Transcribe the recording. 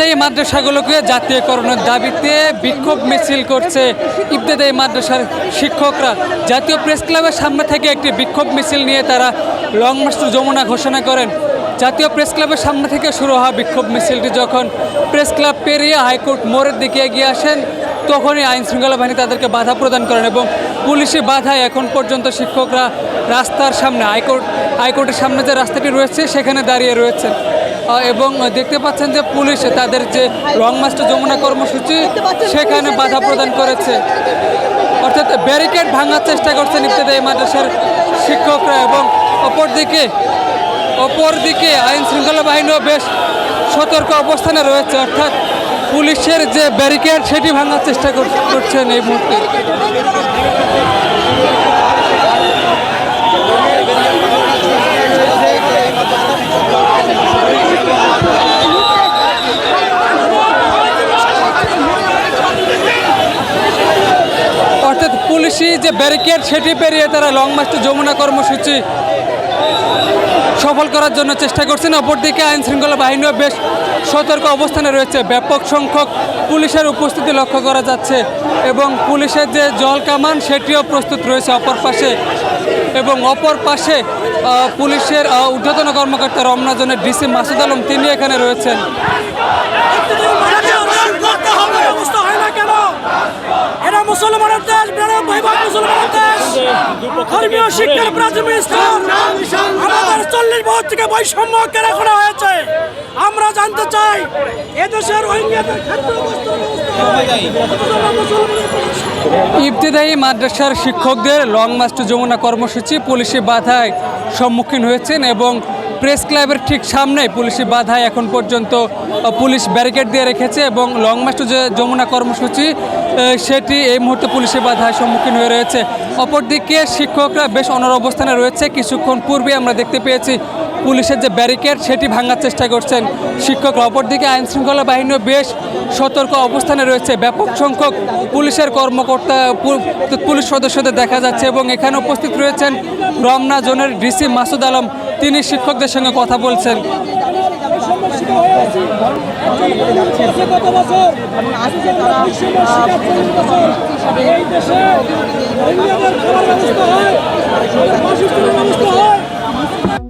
ইবতেদায়ী মাদ্রাসাগুলোকে জাতীয়করণের দাবিতে বিক্ষোভ মিছিল করছে ইবতেদায়ী মাদ্রাসার শিক্ষকরা। জাতীয় প্রেস ক্লাবের সামনে থেকে একটি বিক্ষোভ মিছিল নিয়ে তারা লং মার্চ যমুনা ঘোষণা করেন। জাতীয় প্রেস ক্লাবের সামনে থেকে শুরু হওয়া বিক্ষোভ মিছিলটি যখন প্রেস ক্লাব পেরিয়ে হাইকোর্ট মোড়ের দিকে এগিয়ে আসেন, তখনই আইন শৃঙ্খলা বাহিনী তাদেরকে বাধা প্রদান করেন এবং পুলিশি বাধায় এখন পর্যন্ত শিক্ষকরা রাস্তার সামনে, হাইকোর্ট, হাইকোর্টের সামনে যে রাস্তাটি রয়েছে, সেখানে দাঁড়িয়ে রয়েছেন। এবং দেখতে পাচ্ছেন যে পুলিশ তাদের যে লং মাস্টার যমুনা কর্মসূচি সেখানে বাধা প্রদান করেছে। অর্থাৎ ব্যারিকেড ভাঙার চেষ্টা করছেন ইত্যাদি এই মাদ্রাসার শিক্ষকরা এবং অপরদিকে অপরদিকে আইন শৃঙ্খলা বাহিনীও বেশ সতর্ক অবস্থানে রয়েছে। অর্থাৎ পুলিশের যে ব্যারিকেড সেটি ভাঙার চেষ্টা করছেন এই মুহূর্তে অর্থাৎ পুলিশি যে ব্যারিকেড, সেটি পেরিয়ে তারা লং মার্চ যমুনা কর্মসূচি সফল করার জন্য চেষ্টা করছেন। অপরদিকে আইন শৃঙ্খলা বাহিনীও বেশ সতর্ক অবস্থানে রয়েছে। ব্যাপক সংখ্যক পুলিশের উপস্থিতি লক্ষ্য করা যাচ্ছে এবং পুলিশের যে জল কামান, সেটিও প্রস্তুত রয়েছে অপর পাশে এবং অপর পাশে পুলিশের ঊর্ধ্বতন কর্মকর্তা রমনা জোনের ডিসি মাসুদ আলম, তিনি এখানে রয়েছেন করতে হবে ব্যবস্থা হয় না কেন এরা মুসলমানের দেশ বেড়ে ভাইবার মুসলমানের দেশ ধর্মীয় শিক্ষার প্রাথমিক স্থান আমাদের চল্লিশ বছর থেকে বৈষম্য কেন করা হয়েছে। আমরা জানতে চাই, এদেশের খাদ্য মাদ্রাসার শিক্ষকদের লং মাস্টার যমুনা কর্মসূচি পুলিশি বাধায় সম্মুখীন হয়েছেন এবং প্রেস ক্লাবের ঠিক সামনে পুলিশি বাধায় এখন পর্যন্ত পুলিশ ব্যারিকেড দিয়ে রেখেছে এবং লং মার্চ যে যমুনা কর্মসূচি সেটি এই মুহূর্তে পুলিশি বাধায় সম্মুখীন হয়ে রয়েছে। অপরদিকে শিক্ষকরা বেশ অনর অবস্থানে রয়েছে। কিছুক্ষণ পূর্বে আমরা দেখতে পেয়েছি পুলিশের যে ব্যারিকেড, সেটি ভাঙার চেষ্টা করছেন শিক্ষকরা অপরদিকে আইন শৃঙ্খলা বাহিনীও বেশ সতর্ক অবস্থানে রয়েছে। ব্যাপক সংখ্যক পুলিশের কর্মকর্তা পুলিশ সদস্যদের দেখা যাচ্ছে এবং এখানে উপস্থিত রয়েছেন রমনা জোনের ডিসি মাসুদ আলম। তিনি শিক্ষকদের সঙ্গে কথা বলছেন রোহিঙ্গাদের খাবার ব্যবস্থা হয় বাসস্থানের ব্যবস্থা হয়